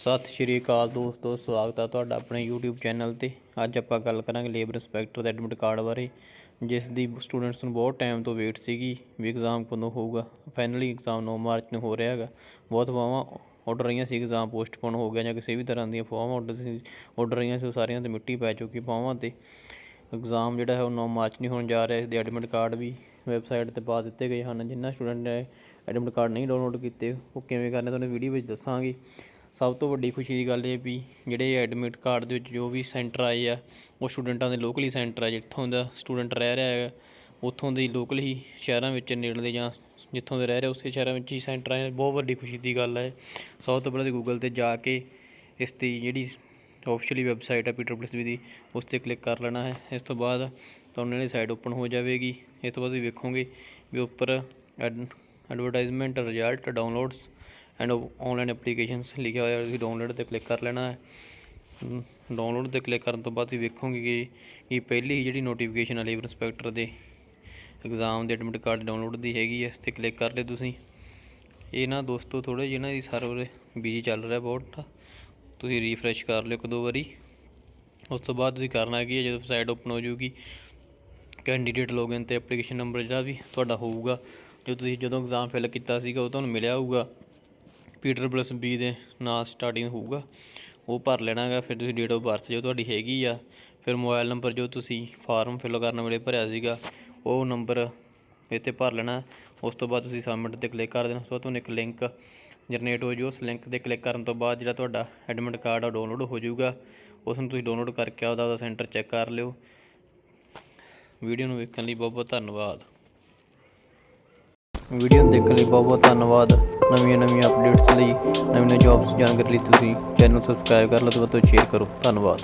ਸਤਿ ਸ਼੍ਰੀ ਅਕਾਲ ਦੋਸਤੋ, ਸਵਾਗਤ ਹੈ ਤੁਹਾਡਾ ਆਪਣੇ YouTube ਚੈਨਲ ਤੇ। ਅੱਜ ਆਪਾਂ ਗੱਲ ਕਰਾਂਗੇ ਲੇਬਰ ਇੰਸਪੈਕਟਰ ਦਾ ਐਡਮਿਟ ਕਾਰਡ ਬਾਰੇ, ਜਿਸ ਦੀ ਸਟੂਡੈਂਟਸ ਨੂੰ ਬਹੁਤ ਟਾਈਮ ਤੋਂ ਵੇਟ ਸੀਗੀ ਵੀ ਐਗਜ਼ਾਮ ਕਦੋਂ ਹੋਊਗਾ। ਫਾਈਨਲੀ ਐਗਜ਼ਾਮ 9 ਮਾਰਚ ਨੂੰ ਹੋ ਰਿਹਾ ਹੈਗਾ। ਬਹੁਤ ਵਾਵਾਂ ਉੱਡ ਰਹੀਆਂ ਸੀ ਐਗਜ਼ਾਮ ਪੋਸਟਪੋਨ ਹੋ ਗਿਆ ਜਾਂ ਕਿਸੇ ਵੀ ਤਰ੍ਹਾਂ ਦੀਆਂ ਫੋਰਮ ਉੱਡ ਸੀ, ਉੱਡ ਰਹੀਆਂ ਸੀ, ਉਹ ਸਾਰੀਆਂ ਤੇ ਮਿੱਟੀ ਪੈ ਚੁੱਕੀ ਫੋਰਮਾਂ ਤੇ। ਐਗਜ਼ਾਮ ਜਿਹੜਾ ਹੈ ਉਹ 9 ਮਾਰਚ ਨਹੀਂ ਹੋਣ ਜਾ ਰਿਹਾ, ਇਸ ਦੇ ਐਡਮਿਟ ਕਾਰਡ ਵੀ ਵੈਬਸਾਈਟ ਤੇ ਪਾ ਦਿੱਤੇ ਗਏ ਹਨ। ਜਿਨ੍ਹਾਂ ਸਟੂਡੈਂਟ ਨੇ ਐਡਮਿਟ ਕਾਰਡ ਨਹੀਂ ਡਾਊਨਲੋਡ ਕੀਤੇ, ਉਹ ਕਿਵੇਂ ਕਰਨੇ, ਤੁਹਾਨੂੰ ਵੀਡੀਓ ਵਿੱਚ ਦੱਸਾਂਗੇ। ਸਭ ਤੋਂ ਵੱਡੀ ਖੁਸ਼ੀ ਦੀ ਗੱਲ ਇਹ ਵੀ ਜਿਹੜੇ ਐਡਮਿਟ ਕਾਰਡ ਦੇ ਵਿੱਚ ਜੋ ਵੀ ਸੈਂਟਰ ਆਏ ਆ, ਉਹ ਸਟੂਡੈਂਟਾਂ ਦੇ ਲੋਕਲੀ ਸੈਂਟਰ ਆ, ਜਿੱਥੋਂ ਦਾ ਸਟੂਡੈਂਟ ਰਹਿ ਰਿਹਾ ਹੈ ਉੱਥੋਂ ਦੇ ਲੋਕਲ ਹੀ ਸ਼ਹਿਰਾਂ ਵਿੱਚ ਨੇੜਲੇ ਜਾਂ ਜਿੱਥੋਂ ਦੇ ਰਹਿ ਰਹੇ, ਉਸੇ ਸ਼ਹਿਰਾਂ ਵਿੱਚ ਹੀ ਸੈਂਟਰ ਆਏ ਬਹੁਤ ਵੱਡੀ ਖੁਸ਼ੀ ਦੀ ਗੱਲ ਹੈ ਸਭ ਤੋਂ ਪਹਿਲਾਂ ਤਾਂ ਗੂਗਲ ਤੇ ਜਾ ਕੇ ਇਸ ਦੀ ਜਿਹੜੀ ਆਫੀਸ਼ੀਅਲੀ ਵੈਬਸਾਈਟ ਹੈ ਪੀਟਰ ਪਲਸ ਦੀ, ਉਸ ਤੇ ਕਲਿੱਕ ਕਰ ਲੈਣਾ ਹੈ। ਇਸ ਤੋਂ ਬਾਅਦ ਤੁਹਾਨੂੰ ਜਿਹੜੀ ਸਾਈਟ ਓਪਨ ਹੋ ਜਾਵੇਗੀ। ਇਸ ਤੋਂ ਬਾਅਦ ਤੁਸੀਂ ਵੇਖੋਗੇ ਵੀ ਉੱਪਰ advertisement result downloads and online applications ਲਿਖਿਆ ਹੋਇਆ, ਤੁਸੀਂ ਡਾਊਨਲੋਡ ਤੇ ਕਲਿੱਕ ਕਰ ਲੈਣਾ ਹੈ। ਡਾਊਨਲੋਡ ਤੇ ਕਲਿੱਕ ਕਰਨ ਤੋਂ ਬਾਅਦ ਤੁਸੀਂ ਵੇਖੋਗੇ ਕਿ ਕਿ ਪਹਿਲੀ ਹੀ ਜਿਹੜੀ ਨੋਟੀਫਿਕੇਸ਼ਨ ਹੈ ਲੇਬਰ ਇੰਸਪੈਕਟਰ ਦੇ ਐਗਜ਼ਾਮ ਦੇ ਐਡਮਿਟ ਕਾਰਡ ਡਾਊਨਲੋਡ ਦੀ ਹੈਗੀ ਹੈ, ਇਸ ਤੇ ਕਲਿੱਕ ਕਰ ਲਿਓ ਤੁਸੀਂ। ਇਹ ਨਾ ਦੋਸਤੋ ਥੋੜ੍ਹੇ ਜਿਹੇ ਨਾ ਦੀ ਸਰਵਰ ਬਿਜ਼ੀ ਚੱਲ ਰਿਹਾ ਬਹੁਤ। ਤੁਸੀਂ ਰੀਫਰੈਸ਼ ਕਰ ਲਿਓ ਇੱਕ ਦੋ ਵਾਰੀ। ਉਸ ਤੋਂ ਬਾਅਦ ਤੁਸੀਂ ਕਰਨਾ ਕੀ ਹੈ, ਜਦੋਂ ਸਾਈਟ ਓਪਨ ਹੋ ਜੂਗੀ ਕੈਂਡੀਡੇਟ ਲੌਗਇਨ ਤੇ ਐਪਲੀਕੇਸ਼ਨ ਨੰਬਰ ਜਿਹੜਾ ਵੀ ਤੁਹਾਡਾ ਹੋਊਗਾ, ਜੋ ਤੁਸੀਂ ਜਦੋਂ ਐਗਜ਼ਾਮ ਫਿਲ ਕੀਤਾ ਸੀਗਾ, ਉਹ ਤੁਹਾਨੂੰ ਮਿਲਿਆ ਹੋਊਗਾ। ਪੀਟਰ ਪਲੱਸ ਬੀ ਦੇ ਨਾਲ ਸਟਾਰਟਿੰਗ ਹੋਊਗਾ। ਉਹ ਭਰ ਲੈਣਾ ਹੈਗਾ ਫਿਰ ਤੁਸੀਂ ਡੇਟ ਆਫ ਬਰਥ ਜੋ ਤੁਹਾਡੀ ਹੈਗੀ ਆ, ਫਿਰ ਮੋਬਾਈਲ ਨੰਬਰ ਜੋ ਤੁਸੀਂ ਫਾਰਮ ਫਿਲ ਕਰਨ ਵੇਲੇ ਭਰਿਆ ਸੀਗਾ, ਉਹ ਨੰਬਰ ਇੱਥੇ ਭਰ ਲੈਣਾ। ਉਸ ਤੋਂ ਬਾਅਦ ਤੁਸੀਂ ਸਬਮਿਟ ਤੇ ਕਲਿੱਕ ਕਰ ਦੇਣਾ। ਉਸ ਤੋਂ ਬਾਅਦ ਤੁਹਾਨੂੰ ਇੱਕ ਲਿੰਕ ਜਨਰੇਟ ਹੋ ਜੂ। ਉਸ ਲਿੰਕ ਤੇ ਕਲਿੱਕ ਕਰਨ ਤੋਂ ਬਾਅਦ ਜਿਹੜਾ ਤੁਹਾਡਾ ਐਡਮਿਟ ਕਾਰਡ ਆ ਡਾਊਨਲੋਡ ਹੋ ਜਾਊਗਾ ਉਸ ਨੂੰ ਤੁਸੀਂ ਡਾਊਨਲੋਡ ਕਰਕੇ ਆਪਦਾ ਉਹਦਾ ਸੈਂਟਰ ਚੈੱਕ ਕਰ ਲਿਓ। ਵੀਡੀਓ ਨੂੰ ਵੇਖਣ ਲਈ ਬਹੁਤ ਬਹੁਤ ਧੰਨਵਾਦ। ਵੀਡੀਓ ਨੂੰ ਦੇਖਣ ਲਈ ਬਹੁਤ ਬਹੁਤ ਧੰਨਵਾਦ। ਨਵੀਆਂ ਨਵੀਆਂ ਅਪਡੇਟਸ ਲਈ, ਨਵੀਆਂ ਜੌਬਸ ਜਾਣਕਾਰੀ ਲਈ ਤੁਸੀਂ ਚੈਨਲ ਨੂੰ ਸਬਸਕ੍ਰਾਈਬ ਕਰ ਲਓ ਤੇ ਵੱਧ ਤੋਂ ਸ਼ੇਅਰ ਕਰੋ। ਧੰਨਵਾਦ।